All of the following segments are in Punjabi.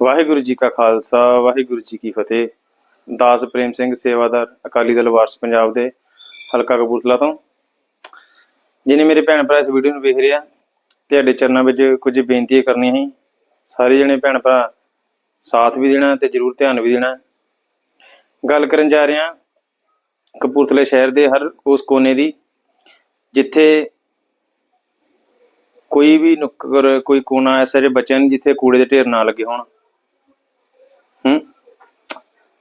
ਵਾਹਿਗੁਰੂ ਜੀ ਕਾ ਖਾਲਸਾ, ਵਾਹਿਗੁਰੂ ਜੀ ਕੀ ਫਤਿਹ। ਦਾਸ ਪ੍ਰੇਮ ਸਿੰਘ ਸੇਵਾਦਾਰ, ਅਕਾਲੀ ਦਲ ਵਾਰਸ ਪੰਜਾਬ ਦੇ ਹਲਕਾ ਕਪੂਰਥਲਾ ਤੋਂ। ਜਿਨੇ ਮੇਰੇ ਭੈਣ ਭਰਾ ਇਸ ਵੀਡੀਓ ਨੂੰ ਵੇਖ ਰਿਹਾ ਤੁਹਾਡੇ ਚਰਨਾਂ ਵਿੱਚ ਕੁਝ ਬੇਨਤੀਆਂ ਕਰਨੀਆਂ ਸੀ। ਸਾਰੇ ਜਣੇ ਭੈਣ ਭਰਾ ਸਾਥ ਵੀ ਦੇਣਾ ਤੇ ਜਰੂਰ ਧਿਆਨ ਵੀ ਦੇਣਾ। ਗੱਲ ਕਰਨ ਜਾ ਰਹੇ ਹਾਂ ਕਪੂਰਥਲੇ ਸ਼ਹਿਰ ਦੇ ਹਰ ਉਸ ਕੋਨੇ ਦੀ, ਜਿੱਥੇ ਕੋਈ ਵੀ ਨੁੱਕਰ, ਕੋਈ ਕੋਨਾ ਐਸਾ ਜਿਹੇ ਬੱਚਿਆਂ ਨੂੰ ਜਿੱਥੇ ਕੂੜੇ ਦੇ ਢੇਰ ਨਾ ਲੱਗੇ ਹੋਣ। ਹੂੰ?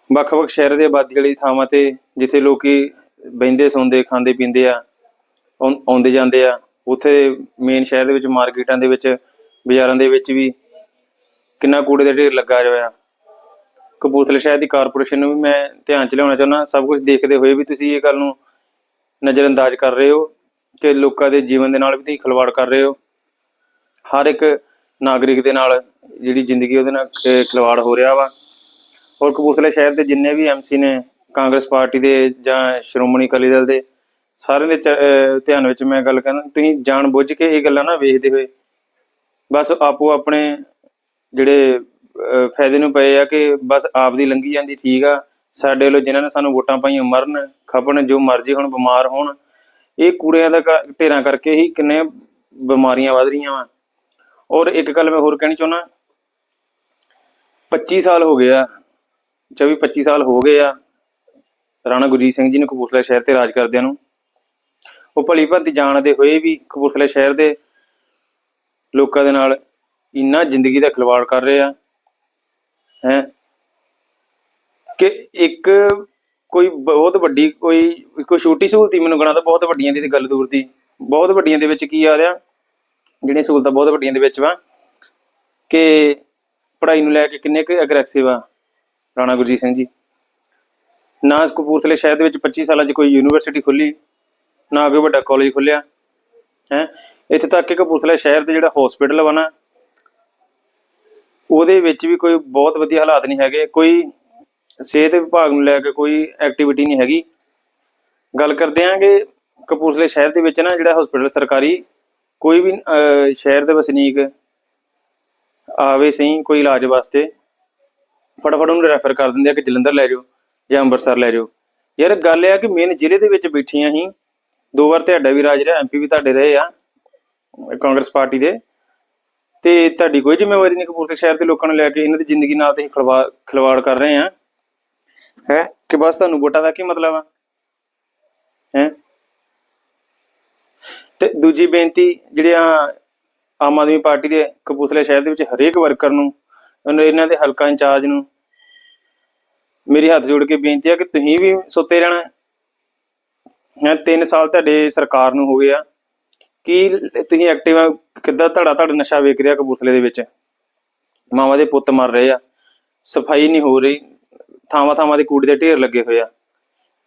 ਵੱਖ-ਵੱਖ ਸ਼ਹਿਰ ਦੇ ਆਬਾਦੀ ਵਾਲੀ ਥਾਵਾਂ ਤੇ ਜਿੱਥੇ ਲੋਕੀ ਬਹਿੰਦੇ, ਸੌਂਦੇ, ਖਾਂਦੇ, ਪੀਂਦੇ ਆ ਆਉਂਦੇ ਜਾਂਦੇ ਆ, ਉੱਥੇ ਮੇਨ ਸ਼ਹਿਰ ਦੇ ਵਿੱਚ, ਮਾਰਕੀਟਾਂ ਦੇ ਵਿੱਚ, ਬਾਜ਼ਾਰਾਂ ਦੇ ਵਿੱਚ ਵੀ ਕਿੰਨਾ ਕੂੜੇ ਦਾ ਢੇਰ ਲੱਗਾ ਹੋਇਆ। ਕਪੂਰਥਲੇ ਸ਼ਹਿਰ ਦੀ ਕਾਰਪੋਰੇਸ਼ਨ ਨੂੰ ਵੀ ਮੈਂ ਧਿਆਨ ਚ ਲਿਆਉਣਾ ਚਾਹੁੰਦਾ। ਸਭ ਕੁਝ ਦੇਖਦੇ ਹੋਏ ਵੀ ਤੁਸੀਂ ਇਹ ਗੱਲ ਨੂੰ ਨਜ਼ਰਅੰਦਾਜ਼ ਕਰ ਰਹੇ ਹੋ ਕਿ ਲੋਕਾਂ ਦੇ ਜੀਵਨ ਦੇ ਨਾਲ ਵੀ ਤੁਸੀਂ ਖਿਲਵਾੜ ਕਰ ਰਹੇ ਹੋ। ਹਰ ਇੱਕ ਨਾਗਰਿਕ ਦੇ ਨਾਲ ਜਿਹੜੀ ਜ਼ਿੰਦਗੀ ਉਹਦੇ ਨਾਲ ਖਿਲਵਾੜ ਹੋ ਰਿਹਾ ਵਾ। ਔਰ ਕਪੂਰਥਲੇ ਸ਼ਹਿਰ ਦੇ ਜਿੰਨੇ ਵੀ ਐਮਸੀ ਨੇ, ਕਾਂਗਰਸ ਪਾਰਟੀ ਦੇ ਜਾਂ ਸ਼੍ਰੋਮਣੀ ਅਕਾਲੀ ਦਲ ਦੇ, ਸਾਰਿਆਂ ਦੇ ਚ- ਧਿਆਨ ਵਿੱਚ ਮੈਂ ਗੱਲ ਕਰਨਾ, ਤੁਸੀਂ ਜਾਣ ਬੁੱਝ ਕੇ ਇਹ ਗੱਲਾਂ ਨਾ ਵੇਖਦੇ ਹੋਏ, ਬਸ ਆਪੋ ਆਪਣੇ ਜਿਹੜੇ ਫਾਇਦੇ ਨੂੰ ਪਏ ਆ ਕਿ ਬਸ ਆਪ ਦੀ ਲੰਗੀ ਜਾਂਦੀ ਠੀਕ ਆ, ਸਾਡੇ ਵੱਲੋਂ ਜਿਨ੍ਹਾਂ ਨੇ ਸਾਨੂੰ ਵੋਟਾਂ ਪਾਈਆਂ ਮਰਨ, ਖਪਣ, ਜੋ ਮਰਜ਼ੀ ਹੁਣ ਬਿਮਾਰ ਹੋਣ, ਇਹ ਕੂੜਿਆਂ ਦਾ ਕ- ਢੇਰਾਂ ਕਰਕੇ ਹੀ ਕਿੰਨੇ ਬਿਮਾਰੀਆਂ ਵੱਧ ਰਹੀਆਂ ਵਾ। ਔਰ ਇੱਕ ਗੱਲ ਮੈਂ ਹੋਰ ਕਹਿਣੀ ਚਾਹੁੰਦਾ 25 ਸਾਲ ਹੋ ਗਏ ਆ 24 25 ਸਾਲ ਹੋ ਗਏ ਆ। ਰਾਣਾ ਗੁਰਜੀਤ ਸਿੰਘ ਜੀ ਨੇ ਕਪੂਰਥਲਾ ਸ਼ਹਿਰ ਤੇ ਰਾਜ ਕਰਦਿਆਂ ਨੂੰ। ਉਹ ਭਲੀ ਭਾਂਤੀ ਜਾਣਦੇ ਹੋਏ ਵੀ ਕਪੂਰਥਲਾ ਸ਼ਹਿਰ ਦੇ ਲੋਕਾਂ ਦੇ ਨਾਲ ਇੰਨਾ ਜ਼ਿੰਦਗੀ ਦਾ ਖਿਲਵਾੜ ਕਰ ਰਹੇ ਆ। ਹੈ? ਕਿ ਇੱਕ ਕੋਈ ਬਹੁਤ ਵੱਡੀ, ਕੋਈ ਕੋਈ ਛੋਟੀ ਸਹੂਲਤ ਮੈਨੂੰ ਗਣਾ ਤਾਂ ਬਹੁਤ ਵੱਡੀਆਂ ਦੀ ਗੱਲ ਦੂਰ ਦੀ। ਬਹੁਤ ਵੱਡੀਆਂ ਦੇ ਵਿੱਚ ਕੀ ਆ ਰਿਹਾ? ਜਿਹੜੀਆਂ ਸਹੂਲਤਾਂ ਬਹੁਤ ਵੱਡੀਆਂ ਦੇ ਵਿੱਚ ਵਾ। ਕਿ ਪੜ੍ਹਾਈ ਨੂੰ ਲੈ ਕੇ ਕਿੰਨੇ ਕੁ ਅਗਰੈਸਿਵ ਆ। ਰਾਣਾ ਗੁਰਜੀਤ ਸਿੰਘ ਜੀ। ਨਾ ਕਪੂਰਥਲੇ ਸ਼ਹਿਰ ਦੇ ਵਿੱਚ 25 ਸਾਲਾਂ 'ਚ ਕੋਈ ਯੂਨੀਵਰਸਿਟੀ ਖੁੱਲੀ, ਨਾ ਕੋਈ ਵੱਡਾ ਕਾਲਜ ਖੁੱਲਿਆ, ਹੈ। ਇੱਥੇ ਤੱਕ ਕਿ ਕਪੂਰਥਲੇ ਸ਼ਹਿਰ ਦੇ ਜਿਹੜਾ ਹਸਪੀਟਲ ਵਾ ਨਾ, ਉਹਦੇ ਵਿੱਚ ਵੀ ਕੋਈ ਬਹੁਤ ਵਧੀਆ ਹਾਲਾਤ ਨਹੀਂ ਹੈਗੇ। ਕੋਈ ਸਿਹਤ ਵਿਭਾਗ ਨੂੰ ਲੈ ਕੇ ਕੋਈ ਐਕਟੀਵਿਟੀ ਨਹੀਂ ਹੈਗੀ। ਗੱਲ ਕਰਦੇ ਆਂ ਕਿ ਕਪੂਰਥਲੇ ਸ਼ਹਿਰ ਦੇ ਵਿੱਚ ਨਾ ਜਿਹੜਾ ਹਸਪੀਟਲ ਸਰਕਾਰੀ, ਕੋਈ ਵੀ ਸ਼ਹਿਰ ਦੇ ਵਸਨੀਕ ਆਵੇ ਸਹੀ, ਕੋਈ ਇਲਾਜ ਵਾਸਤੇ ਫਟਾਫਟ ਉਹਨੂੰ ਰੈਫਰ ਕਰ ਦਿੰਦੇ ਆ ਕਿ ਜਲੰਧਰ ਲੈ ਜਾਓ ਜਾਂ ਅੰਮ੍ਰਿਤਸਰ ਲੈ ਜਾਓ। ਯਾਰ ਗੱਲ ਇਹ ਆ ਕਿ ਮੇਨ ਜ਼ਿਲ੍ਹੇ ਦੇ ਵਿੱਚ ਬੈਠੀਆਂ ਹੀ ਦੋ ਵਾਰ ਤੁਹਾਡਾ ਵੀ ਰਾਜ ਰਿਹਾ ਐਮਪੀ ਵੀ ਤੁਹਾਡੇ ਰਹੇ ਆ, ਕਾਂਗਰਸ ਪਾਰਟੀ ਦੇ। ਤੇ ਤੁਹਾਡੀ ਕੋਈ ਜ਼ਿੰਮੇਵਾਰੀ ਨਹੀਂ ਕਪੂਰਥਲੇ ਸ਼ਹਿਰ ਦੇ ਲੋਕਾਂ ਨੂੰ ਲੈ ਕੇ, ਇਹਨਾਂ ਦੀ ਜ਼ਿੰਦਗੀ ਨਾਲ ਤੁਸੀਂ ਖਿਲਵਾੜ ਕਰ ਰਹੇ ਆ। ਹੈ? ਕਿ ਬਸ ਤੁਹਾਨੂੰ ਵੋਟਾਂ ਦਾ ਕੀ ਮਤਲਬ ਆ? ਹੈ? ਤੇ ਦੂਜੀ ਬੇਨਤੀ ਜਿਹੜੀਆਂ ਆਮ ਆਦਮੀ ਪਾਰਟੀ ਦੇ ਕਪੂਰਥਲੇ ਸ਼ਹਿਰ ਦੇ ਵਿੱਚ ਹਰੇਕ ਵਰਕਰ ਨੂੰ ਇਹਨਾਂ ਦੇ ਹਲਕਾ ਇੰਚਾਰਜ ਨੂੰ ਮੇਰੀ ਹੱਥ ਜੋੜ ਕੇ ਬੇਨਤੀ ਆ ਕਿ ਤੁਸੀਂ ਵੀ ਸੁੱਤੇ ਰਹਿਣਾ ਹੈ। 3 ਸਾਲ ਤੁਹਾਡੇ ਸਰਕਾਰ ਨੂੰ ਹੋ ਗਏ ਆ। ਕੀ ਤੁਸੀਂ ਐਕਟਿਵ ਕਿੱਦਾਂ ਧੜਾ ਧੜ ਨਸ਼ਾ ਵੇਚ ਰਿਹਾ ਕਪੂਰਥਲੇ ਦੇ ਵਿੱਚ? ਮਾਵਾਂ ਦੇ ਪੁੱਤ ਮਰ ਰਹੇ ਆ। ਸਫ਼ਾਈ ਨਹੀਂ ਹੋ ਰਹੀ। ਥਾਵਾਂ ਥਾਵਾਂ ਦੇ ਕੂੜੇ ਦੇ ਢੇਰ ਲੱਗੇ ਹੋਏ ਆ।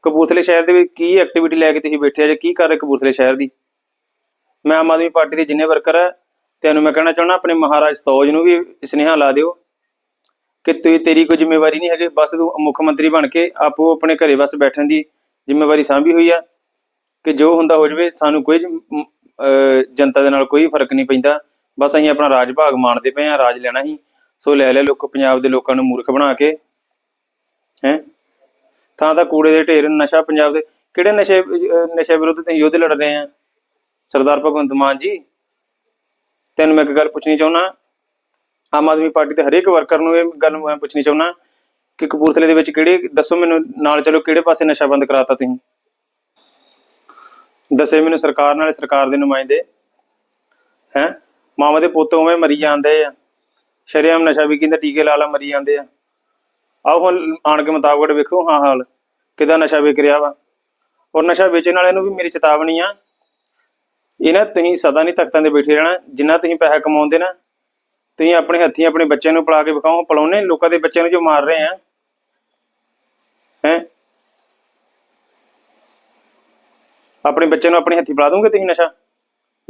ਕਪੂਰਥਲੇ ਸ਼ਹਿਰ ਦੇ ਵਿੱਚ ਕੀ ਐਕਟੀਵਿਟੀ ਲੈ ਕੇ ਤੁਸੀਂ ਬੈਠੇ ਆ ਜੇ ਕੀ ਕਰ ਰਹੇ ਕਪੂਰਥਲੇ ਸ਼ਹਿਰ ਦੀ? ਮੈਂ ਆਮ ਆਦਮੀ ਪਾਰਟੀ ਦੇ ਜਿੰਨੇ ਵਰਕਰ ਆ ਤੁਹਾਨੂੰ ਮੈਂ ਕਹਿਣਾ ਚਾਹੁੰਦਾ, ਆਪਣੇ ਮਹਾਰਾਜ ਸਤੋਜ ਨੂੰ ਵੀ ਸੁਨੇਹਾ ਲਾ ਦਿਓ। ਕਿ ਤੂੰ ਤੇਰੀ ਕੋਈ ਜ਼ਿੰਮੇਵਾਰੀ ਨਹੀਂ ਹੈਗੀ, ਬਸ ਤੂੰ ਮੁੱਖ ਮੰਤਰੀ ਬਣ ਕੇ ਆਪੋ ਆਪਣੇ ਘਰੇ ਬਸ ਬੈਠਣ ਦੀ ਜ਼ਿੰਮੇਵਾਰੀ ਸਾਂਭੀ ਹੋਈ ਆ। ਕਿ ਜੋ ਹੁੰਦਾ ਹੋ ਜਾਵੇ, ਸਾਨੂੰ ਕੋਈ ਅਹ, ਜਨਤਾ ਦੇ ਨਾਲ ਕੋਈ ਫ਼ਰਕ ਨਹੀਂ ਪੈਂਦਾ। ਬਸ ਅਸੀਂ ਆਪਣਾ ਰਾਜ ਭਾਗ ਮਾਣਦੇ ਪਏ ਆ, ਰਾਜ ਲੈਣਾ ਹੀ। ਸੋ ਲੈ ਲੈ ਲੋਕ, ਪੰਜਾਬ ਦੇ ਲੋਕਾਂ ਨੂੰ ਮੂਰਖ ਬਣਾ ਕੇ। ਹੈ? ਤਾਂ ਤਾਂ ਕੂੜੇ ਦੇ ਢੇਰ, ਨਸ਼ਾ ਪੰਜਾਬ ਦੇ, ਕਿਹੜੇ ਨਸ਼ੇ ਨਸ਼ੇ ਵਿਰੁੱਧ ਤੁਸੀਂ ਯੁੱਧ ਲੜ ਰਹੇ ਆ? ਸਰਦਾਰ ਭਗਵੰਤ ਮਾਨ ਜੀ, ਤੈਨੂੰ ਮੈਂ ਇੱਕ ਗੱਲ ਪੁੱਛਣੀ ਚਾਹੁੰਦਾ। ਆਮ ਆਦਮੀ ਪਾਰਟੀ ਦੇ ਹਰੇਕ ਵਰਕਰ ਨੂੰ ਇਹ ਗੱਲ ਮੈਂ ਪੁੱਛਣੀ ਚਾਹੁੰਦਾ ਕਿ ਕਪੂਰਥਲੇ ਦੇ ਵਿੱਚ ਕਿਹੜੇ, ਦੱਸੋ ਮੈਨੂੰ ਨਾਲ ਚਲੋ ਕਿਹੜੇ ਪਾਸੇ ਨਸ਼ਾ ਬੰਦ ਕਰਾਤਾ ਤੁਸੀਂ? ਦੱਸੇ ਮੈਨੂੰ ਸਰਕਾਰ ਨਾਲ, ਸਰਕਾਰ ਦੇ ਨੁਮਾਇੰਦੇ। ਹੈ? ਮਾਵਾਂ ਦੇ ਪੁੱਤ ਉਵੇਂ ਮਰੀ ਜਾਂਦੇ ਆ। ਸ਼ਰੇਆਮ ਨਸ਼ਾ ਵੀ ਕਹਿੰਦਾ ਟੀਕੇ ਲਾ ਲਾ, ਮਰੀ ਜਾਂਦੇ ਆ। ਆਓ ਹੁਣ ਆਣ ਕੇ ਮੁਤਾਬਕ ਵੇਖੋ ਹਾਂ ਹਾਲ, ਕਿਦਾਂ ਨਸ਼ਾ ਵਿਕ ਰਿਹਾ ਵਾ। ਔਰ ਨਸ਼ਾ ਵੇਚਣ ਵਾਲਿਆਂ ਨੂੰ ਵੀ ਮੇਰੀ ਚੇਤਾਵਨੀ ਆ। ਇਹ ਨਾ ਤੁਸੀਂ ਸਦਾ ਨਹੀਂ ਤਖਤਾਂ ਤੇ ਬੈਠੇ ਰਹਿਣਾ, ਜਿੰਨਾ ਤੁਸੀਂ ਪੈਸਾ ਕਮਾਉਂਦੇ ਨਾ ਤੁਸੀਂ ਆਪਣੇ ਹੱਥੀਂ ਆਪਣੇ ਬੱਚਿਆਂ ਨੂੰ ਪੜਾ ਕੇ ਵਿਖਾਓ ਪਲਾਉਨੇ ਲੋਕਾਂ ਦੇ ਬੱਚਿਆਂ ਨੂੰ ਜੋ ਮਾਰ ਰਹੇ ਆ। ਹੈ? ਆਪਣੇ ਬੱਚਿਆਂ ਨੂੰ ਆਪਣੇ ਹੱਥੀਂ ਪੜਾ ਦੋਗੇ ਤੁਸੀਂ ਨਸ਼ਾ?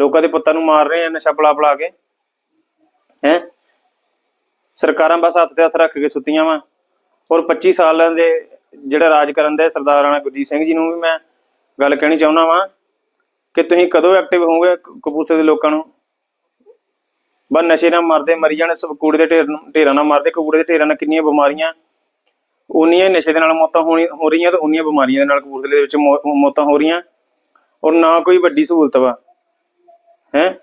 ਲੋਕਾਂ ਦੇ ਪੁੱਤਾਂ ਨੂੰ ਮਾਰ ਰਹੇ ਆ ਨਸ਼ਾ ਪੜਾ ਪਲਾ ਕੇ। ਹੈ? ਸਰਕਾਰਾਂ ਬਸ ਹੱਥ ਤੇ ਹੱਥ ਰੱਖ ਕੇ ਸੁੱਤੀਆਂ ਵਾ। ਔਰ 25 ਸਾਲਾਂ ਦੇ ਜਿਹੜਾ ਰਾਜ ਕਰਨ ਦੇ ਸਰਦਾਰ ਰਾਣਾ ਗੁਰਜੀਤ ਸਿੰਘ ਜੀ ਨੂੰ ਵੀ ਮੈਂ ਗੱਲ ਕਹਿਣੀ ਚਾਹੁੰਦਾ ਵਾਂ ਕਿ ਤੁਸੀਂ ਕਦੋਂ ਐਕਟਿਵ ਹੋਵੋਗੇ ਕ- ਕਪੂਰਥਲੇ ਦੇ ਲੋਕਾਂ ਨੂੰ? ਬਸ ਨਸ਼ੇ ਨਾਲ ਮਰਦੇ, ਮਰੀ ਜਾਣ, ਸਭ ਕੂੜੇ ਦੇ ਢੇਰ, ਢੇਰਾਂ ਨਾਲ ਮਰਦੇ, ਕੂੜੇ ਦੇ ਢੇਰਾਂ ਨਾਲ ਕਿੰਨੀਆਂ ਬਿਮਾਰੀਆਂ। ਉਨੀਆਂ ਨਸ਼ੇ ਦੇ ਨਾਲ ਮੌਤਾਂ ਹੋਣੀ, ਹੋ ਰਹੀਆਂ ਤੇ ਉਨੀਆਂ ਬਿਮਾਰੀਆਂ ਦੇ ਨਾਲ ਕਪੂਰਥਲੇ ਦੇ ਵਿੱਚ ਮੌਤਾਂ ਹੋ ਰਹੀਆਂ। ਔਰ ਨਾ ਕੋਈ ਵੱਡੀ ਸਹੂਲਤ ਵਾ। ਹੈ?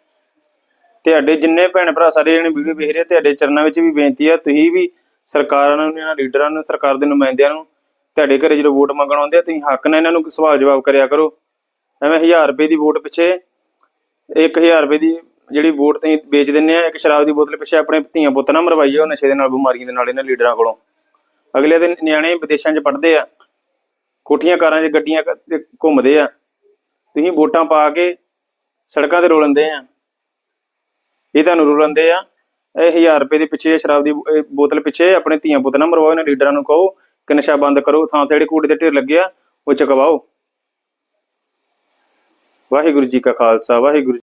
ਤੁਹਾਡੇ ਜਿੰਨੇ ਭੈਣ ਭਰਾ ਸਾਰੇ ਜਣੇ ਵੀਡੀਓ ਵੇਖ ਰਹੇ ਤੁਹਾਡੇ ਚਰਨਾਂ ਵਿੱਚ ਵੀ ਬੇਨਤੀ ਆ, ਤੁਸੀਂ ਵੀ ਸਰਕਾਰਾਂ ਨੂੰ, ਇਹਨਾਂ ਲੀਡਰਾਂ ਨੂੰ, ਸਰਕਾਰ ਦੇ ਨੁਮਾਇੰਦਿਆਂ ਨੂੰ, ਤੁਹਾਡੇ ਘਰੇ ਜਦੋਂ ਵੋਟ ਮੰਗਣ ਆਉਂਦੇ ਆ, ਤੁਸੀਂ ਹੱਕ ਨਾਲ ਇਹਨਾਂ ਨੂੰ ਸਵਾਲ ਜਵਾਬ ਕਰਿਆ ਕਰੋ। ਐਵੇਂ 1000 ਰੁਪਏ ਦੀ ਵੋਟ ਪਿੱਛੇ 1000 ਰੁਪਏ ਦੀ ਜਿਹੜੀ ਵੋਟ ਤੁਸੀਂ ਵੇਚ ਦਿੰਦੇ ਆ, ਇੱਕ ਸ਼ਰਾਬ ਦੀ ਬੋਤਲ ਪਿੱਛੇ ਆਪਣੇ ਧੀਆਂ ਪੁੱਤ ਨਾ ਮਰਵਾਈਏ ਉਹ ਨਸ਼ੇ ਦੇ ਨਾਲ, ਬਿਮਾਰੀਆਂ ਦੇ ਨਾਲ ਇਹਨਾਂ ਲੀਡਰਾਂ ਕੋਲੋਂ। ਅਗਲੇ ਦਿਨ ਨਿਆਣੇ ਵਿਦੇਸ਼ਾਂ 'ਚ ਪੜਦੇ ਆ, ਕੋਠੀਆਂ ਕਾਰਾਂ 'ਚ, ਗੱਡੀਆਂ ਘੁੰਮਦੇ ਆ। ਤੁਸੀਂ ਵੋਟਾਂ ਪਾ ਕੇ ਸੜਕਾਂ ਤੇ ਰੋਲੰਦੇ ਆ। ਇਹ ਤੁਹਾਨੂੰ ਰੋਲੰਦੇ ਆ। ਇਹ 1000 ਰੁਪਏ ਦੇ ਪਿੱਛੇ ਸ਼ਰਾਬ ਦੀ ਬੋਤਲ ਪਿੱਛੇ ਆਪਣੇ ਧੀਆਂ ਪੁੱਤ ਨਾ ਮਰਵਾਓ, ਇਹਨਾਂ ਲੀਡਰਾਂ ਨੂੰ ਕਹੋ ਕਿ ਨਸ਼ਾ ਬੰਦ ਕਰੋ, ਥਾਂ ਤੇ ਜਿਹੜੇ ਕੂੜੇ ਦੇ ਢੇਰ ਲੱਗੇ ਆ, ਉਹ ਚਕਵਾਓ। ਵਾਹਿਗੁਰੂ ਜੀ ਕਾ ਖਾਲਸਾ, ਵਾਹਿਗੁਰੂ